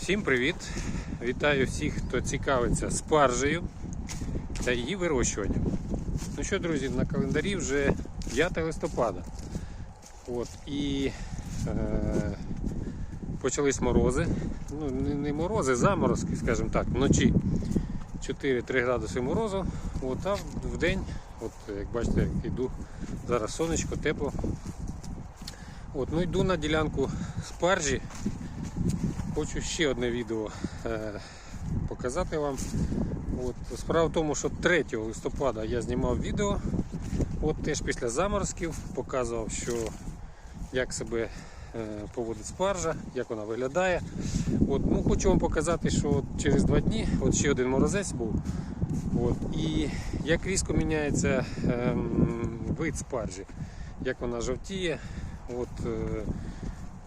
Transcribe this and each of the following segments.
Всім привіт! Вітаю всіх, хто цікавиться спаржею та її вирощуванням. Ну що, друзі, на календарі вже 5 листопада. От, і е, почались морози. Ну, не, не морози, заморозки, скажімо так, вночі 4-3 градуси морозу. От, а в, день, от, як бачите, йду, зараз сонечко, тепло. От, ну йду на ділянку спаржі. Хочу ще одне відео е, показати вам. От, справа в тому, що 3 листопада я знімав відео, от теж після заморозків, показував, що як себе е, поводить спаржа, як вона виглядає. От, ну, хочу вам показати, що от через два дні от ще один морозець був. От, і як різко міняється ем, вид спаржі, як вона жовтіє. От, е,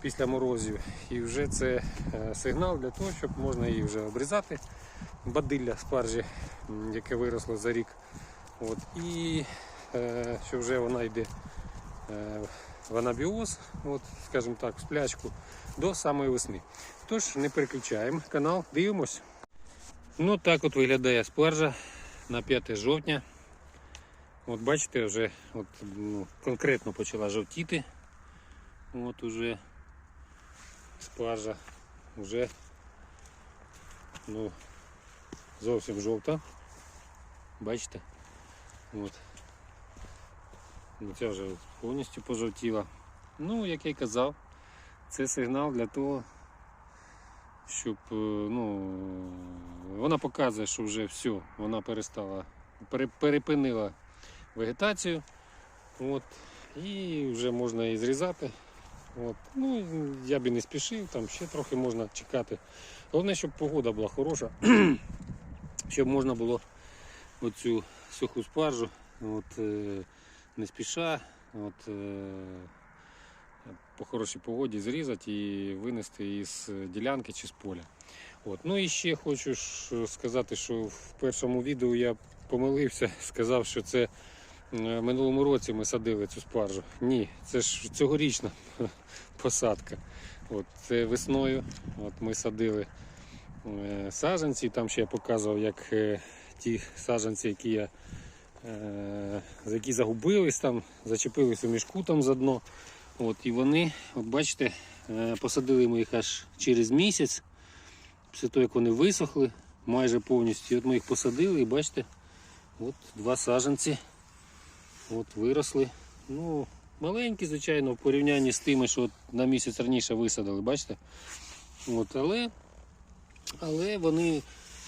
після морозів. І вже це е, сигнал для того, щоб можна її вже обрізати. Бадилля спаржі, яке виросло за рік. От. І е, що вже вона йде е, в анабіоз, от, скажімо так, в сплячку до самої весни. Тож не переключаємо канал, дивимось. Ну так от виглядає спаржа на 5 жовтня. От бачите, вже от, ну, конкретно почала жовтіти. От уже спаржа вже ну, зовсім жовта. Бачите? От. Ну, Ця вже повністю пожовтіла. Ну, як я й казав, це сигнал для того, щоб е, ну, вона показує, що вже все, вона перестала, перепинила вегетацію. От, і вже можна її зрізати. От. Ну, я б і не спішив, там ще трохи можна чекати. Головне, щоб погода була хороша, щоб можна було оцю суху спаржу от, е, не спіша, от, е, по хорошій погоді зрізати і винести із ділянки чи з поля. От. Ну і ще хочу сказати, що в першому відео я помилився, сказав, що це минулому році ми садили цю спаржу. Ні, це ж цьогорічна посадка. От, це весною от ми садили е, саджанці. Там ще я показував, як е, ті саджанці, які я е, які загубились, там, зачепились у мішку там заодно. От, і вони, от бачите, е, посадили ми їх аж через місяць, після того, як вони висохли майже повністю. І от ми їх посадили і бачите, от два саджанці от виросли. Ну, маленькі, звичайно, в порівнянні з тими, що на місяць раніше висадили, бачите? От, але, але вони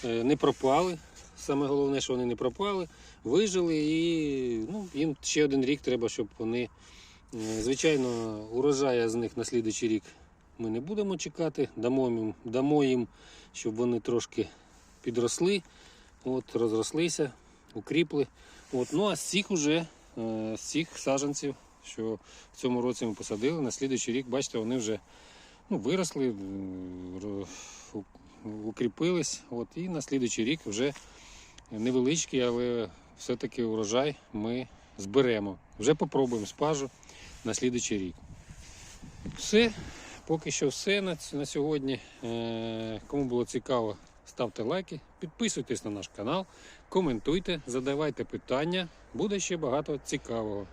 е, не пропали. Саме головне, що вони не пропали, вижили і ну, їм ще один рік треба, щоб вони. е, Звичайно, урожая з них на слідуючий рік ми не будемо чекати. Дамо їм, дамо їм щоб вони трошки підросли, от, розрослися, укріпли. От, ну а з цих уже, з цих саджанців, що в цьому році ми посадили, на слідуючий рік, бачите, вони вже ну, виросли, укріпились. От, і на слідуючий рік вже невеличкий, але все-таки урожай ми зберемо. Вже попробуємо спажу на слідуючий рік. Все, поки що все на, на сьогодні. Е, кому було цікаво, ставте лайки, підписуйтесь на наш канал, коментуйте, задавайте питання. Буде ще багато цікавого.